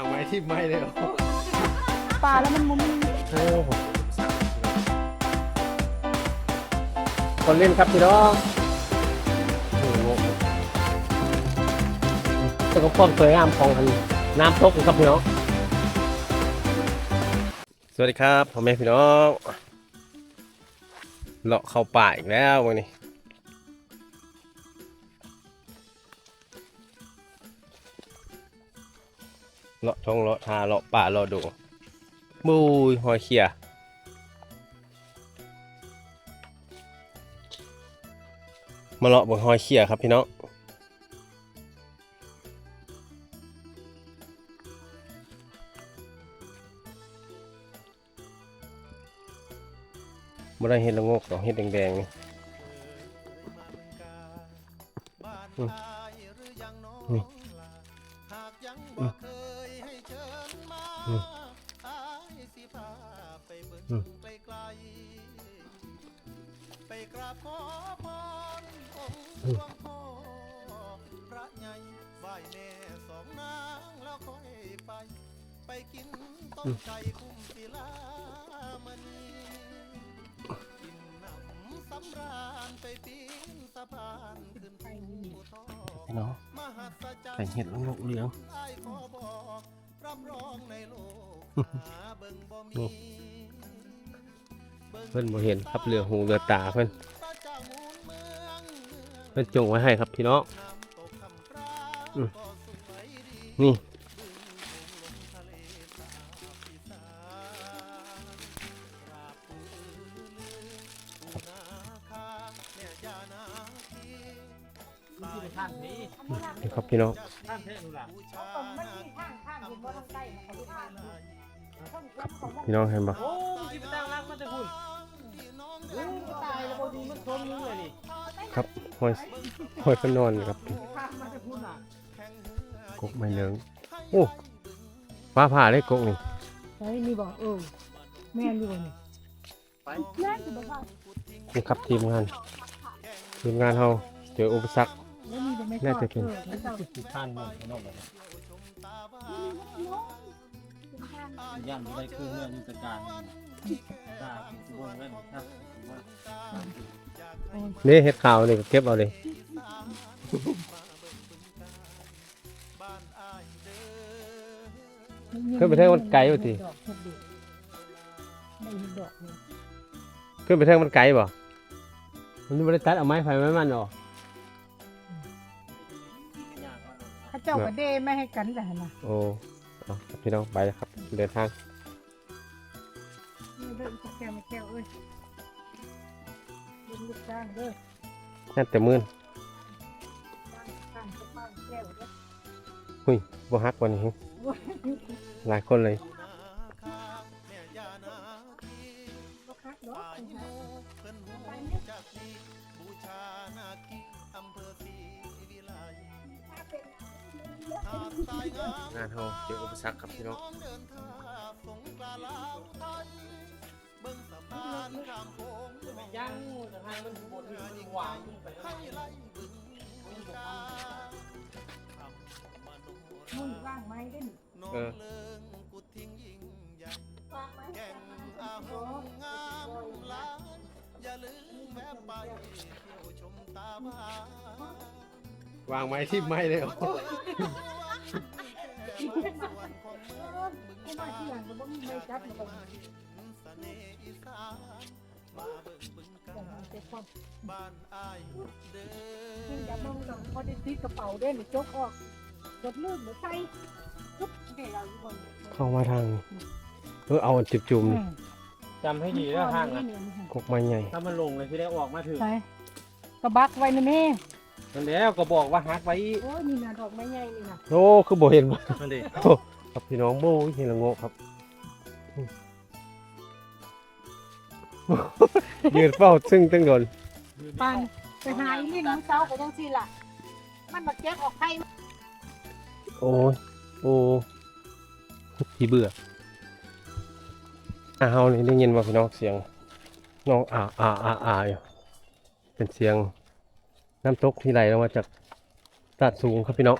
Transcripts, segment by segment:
างไว้ที่ไม่เลยเหรอปลาแล้วมันมุมโอ้โหคนเล่นครับพี่น้องโอ้โหแต่ก็ความสวยงามของอันน้ำตกครับพี่น้อง สวัสดีครับพ่อแม่พี่น้อง เลาะเข้าป่าอีกแล้ววันนี้ เลาะทงเลาะทาเลาะป่าเลาะดูบูยหอยเขียมาเลาะบนหอยเขียครับพี่น้องไม่ได้เห็ดละงกดอกเห็ดแดงๆนี่นี่ ไปกราบขอพรองค์อืหลมวงพ่อพระใหญ่ไหว้แม่สองนางแล้วค่อยไป ไปกินต้มไก่คุ้มศิลามณีกินน้ำสำราญไปปีนสะพานขึ้นภูทอพี่น้องมหัศจรรใส่ย์เห็ดละโงกเหลืองไอ้ขอบอก รับรองในโลกหาเบิ่งบ่มีโอ้เพิ่นบ่เห็นครับเรือหูเรือตาเพิ่นพระเจ้ามูลเมืองเพิ่นจงไว้ให้ครับพี่น้องน้ำตกคำพร้าอืมก็สวยดีนี่บึงคงลงทะเลสาบอีสานกราบปู่ลือปู่นาคาแม่ย่านาคีสายข้างนี้นี่ครับพี่น้องข้าง เท่นู่นล่ะบูชาผมมันมีข้างข้างอยู่บนทางใต้มันก็ข้างอยู่ข้างข้างของมันพี่น้องเห็นปะโอ้มันจะไปตั้งรักมันจะหุ่นโอ้มันตายแล้วพอดีมันชนมึงเลยนี่ครับหอยหอยเพิ่นนอนครับข้างมันจะหุ่นอะกกไม้เหลืองโอ้ฟ้าผ่าได้กกนี่เฮ้ยนี่บอกเออแม่นอยู่นี่ไปแม่นอยู่บ่ว่านี่ครับทีมงาน ทีมงานเฮาเจออุปสรรคแล้วมีแต่ไม่น่าจะเป็นออแล้วเจ้าติดข้างมันนอกเลย ตาบานย่านได้คือเมื่อนิสการได้ทุกคนเล่นครับนี่เห็ดขาวนี่ก็เก็บเอาเลยขึ้นไปแท่งมันไกลอยู่ติดอกเห็ดดิไม่เห็นดอกเลยขึ้นไปแท่งมันไกลบ่มันบ่ได้ตัดเอาไม้ไผ่ไม้มันออ จ้าก็เด้ไม่ให้กันแต่หั่นน่ะโอ้เอาครับพี่น้องไปแล้วครับ เดินทาง นี่เด้ออีกแก้วไม่แก้วเอ้ยเป็นลูกจ้างเด้อน่าแต่มื่นจ้างจ้างจะป้างแก้วเด้อหุ้ยบ่ฮักวันนี้หลายคนเลยบ่คักดอกเพิ่นหูจักดีบูชานาคีอำเภอศรีวิไลหาดทราย งานเฮาเจออุปสรรคครับพี่น้องน้องเดินทางสงกรานต์ลาวไทยเบิ่งสะพานข้ามโขงมองยังจะให้มันบนมันวางไปให้ไล่บึงบึงกาคำมโนมึงราว่างไหมเด่นเออเลิงกุดทิ้งยิ่งใหญ่ว่างไหมแก่งอาหงงามหลายอย่าลืมแวะไปเที่ยวชมตาบ้าน วางไม้ที่ไม้เลยเหรอกูมาที่หลังก็บ่มีไม่จับมันก็เสน่ห์อีสานมาเบิ่งบึงกาแต่ฬมันจะความบ้านอ้ายเด้ยิ่งออย่ามองหลังพอได้ติดกระเป๋าเด้นี่จกออกกดลืมหรือใส่ปุ๊บนี่เราอยู่บนเข้ามาทางนี้เออเอาอันจุ่มๆนี่จำให้ดีแล้วห้างนะกกไม้ใหญ่ ถ้ามันลงเลยที่ได้ออกมาถึง ใส่กระบักไว้นะแม่ นั่นแล้วก็บอกว่าฮักไว้โอ้ยนี่นะดอกไม้ใหญ่นี่นะโอ้คือบ่เห็นบ่นั่นดิโอ้ครับพี่น้องโบ้ยเห็นละโงกครับอืมยืนเฝ้าซึ่งตั้งโดนปานไปหาอีนี่น้องเสาก็จังซี่ล่ะ มันมาเก็บออกไข่โอ้ยโอ้พี่เบื่ออ่าเฮานี่ได้ยินว่าพี่น้องเสียงน้องอ่าอ่าอ่าอ่าอยู่เป็นเสียง น้ำตกที่ไหลลงมาจากตาดสูงครับพี่น้อง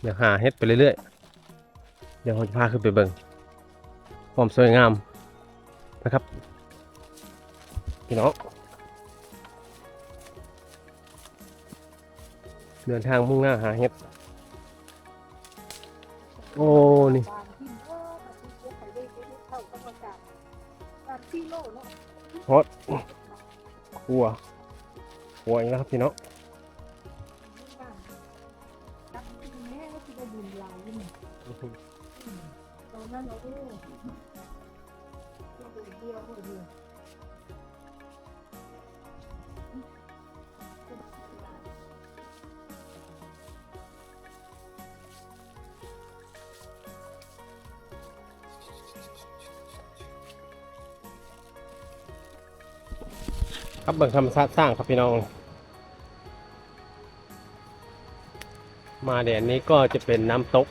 เดี๋ยวหาเฮ็ดไปเรื่อยๆ เดี๋ยวเราจะพาขึ้นไปเบิ่งความสวยงามนะครับ พี่น้องเดินทางมุ่งหน้าหาเห็ด โอ้ นี่บางที่เออมาที่เจ๊ไปได้ไปได้เข้ากำลัง กายบางนะฮอตหัวหัวอีกแล้วครับพี่น้องครับเบิ่งธรรมชาติสร้างครับพี่น้อง มาแดนนี้ก็จะเป็นน้ำตก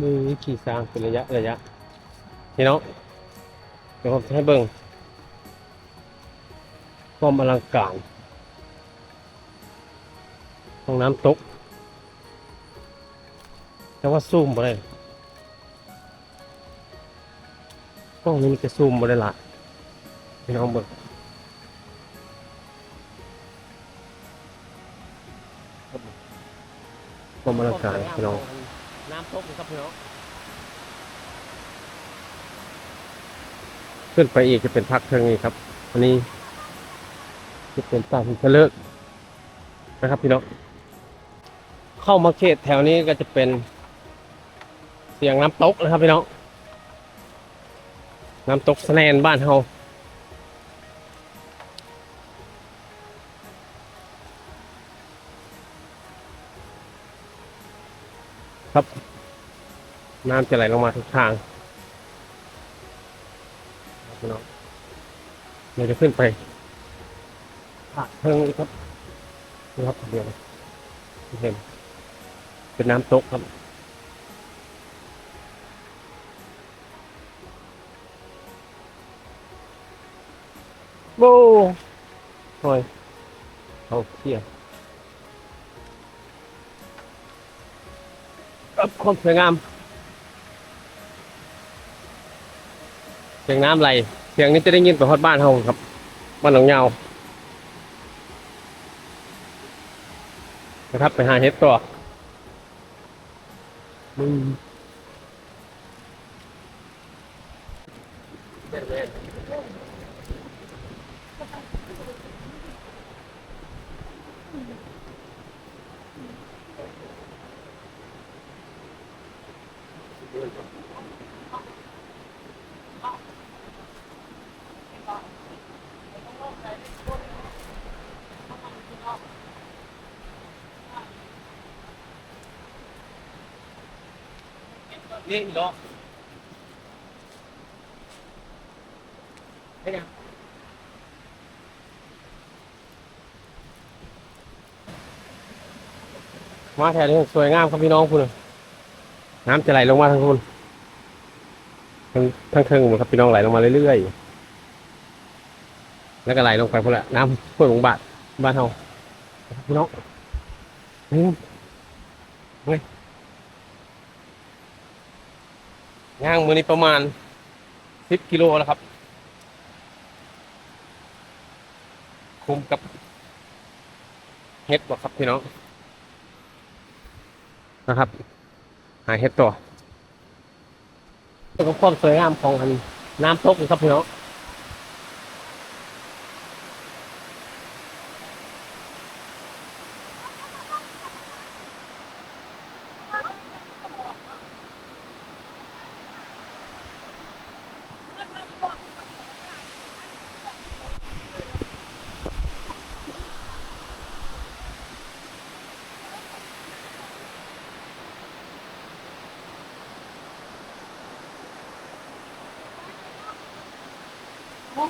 มือขี่สร้างเป็นระยะระยะพี่น้องเดี๋ยวผมจะให้เบิ่งความอลังการของน้ำตก แต่ว่าซูมบ่ได้กล้องนี้มันจะซูมบ่ได้ละพี่น้องเบิ่ง ความอลังการพี่น้องน้ำตกครับพี่น้องขึ้นไปอีกจะเป็นพักเทิงนี้ครับ อันนี้จะเป็นป่าพิมพ์เลิกนะครับพี่น้องเข้ามาเขตแถวนี้ก็จะเป็น เสียงน้ำตกนะครับพี่น้องน้ำตกสแนนบ้านเฮา ครับ น้ำจะไหลลงมาทุกทางพี่น้องเดี๋ยวจะขึ้นไปผ่านเพิ่งอีกครับนี่ครับเดี๋ยวเห็นเป็นน้ำตกครับโบ้โอ้ยเอาเที่ยว ครับความสวยงาม เสียงน้ำไหล เสียงนี้จะได้ยินไปฮอดบ้านเฮาครับ บ้านหนองยาวนะครับ ไปหาเห็ดต่ออืม นี่ดอกให้ยังมาแถวนี้สวยงามครับพี่น้องคุณ น้ำจะไหลลงมาทางคุณทางทางเทิงหมดครับพี่น้องไหลลงมาเรื่อยๆ แล้วก็ไหลลงไปพุ่นละน้ำห้วยหลงบาทบ้านเฮาพี่น้องนี่เฮ้ยย่างมือนี้ประมาณสิบกิโลแล้วครับคุมกับเฮ็ดบ่ครับพี่น้องนะครับ หาเห็ดต่อกับความสวยงามของอันน้ำตกนะครับพี่น้อง ปลา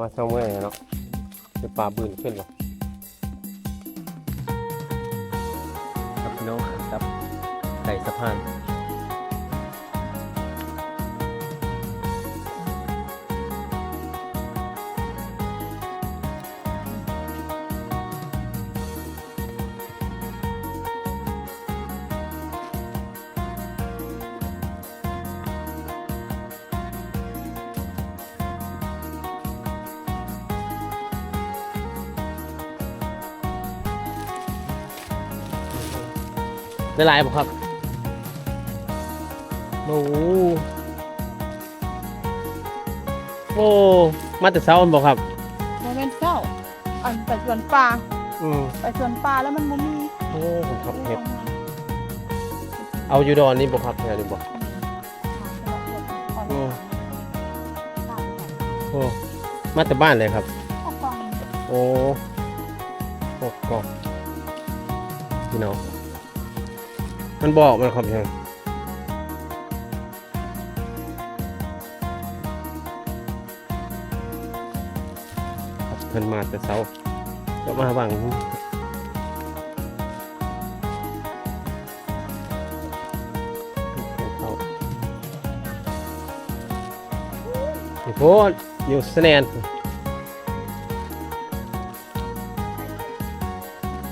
มาเช่าเมื่อยเนาะเป็นปลาบืนขึ้นหรอครับพี่น้องครับผ่าน ได้หลายบ่ครับโอ้โหโอ้มาแต่เช้าบ่ครับโมเมนต์เศร้าอันไปสวนปลาอืมไปสวนปลาแล้วมันบ่มีโอ้ผมครับเห็ดเอาอยู่ดอนนี่บ่ครับแถวนี้บ่โอ้โอ้มาแต่บ้านเลยครับ โอ้โอ้กอกพี่น้อง มันบอกมันครับยังเพิ่นมาแต่เช้าก็มาบังเขาพี่โพดอยู่สแนน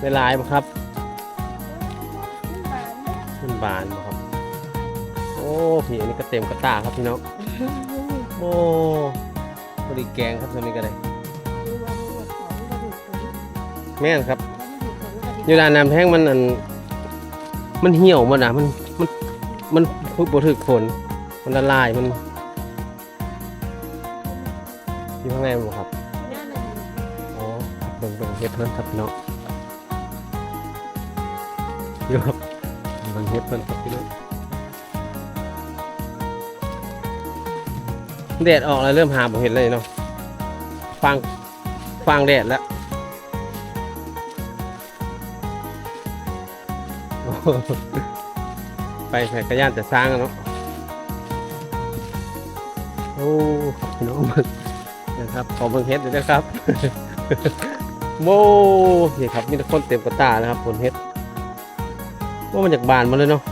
ได้ลายบ่ครับ ต็มกระตาครับพี่น้องโอ้บริแกงครับตัวนี้ก็ได้แม่นครับอยู่ด้านน้ำแท้งมันอันมันเหี่ยวมันอะมันมันมันพุบ่ถึกฝนมันละลายมันอยู่ข้างในมันบ่ครับอ๋อเบิ่งเบิ่งเฮ็ดเพิ่นครับพี่น้องอยู่ครับเบิ่งเฮ็ดเพิ่นครับพี่น้อง แดดออกแล้วเริ่มหาบ่เห็นเลยเนาะฟางฟางแดดแล้วไปแผ่กระยานแต่สร้างเนาะโอ้ครับพี่น้องนะครับขอเบิ่งเฮ็ดด้วยนะครับ โม่นี่ครับมีแต่คนเต็มกระตานะครับผลเฮ็ดว่ามันจากบานมาเลยเนาะ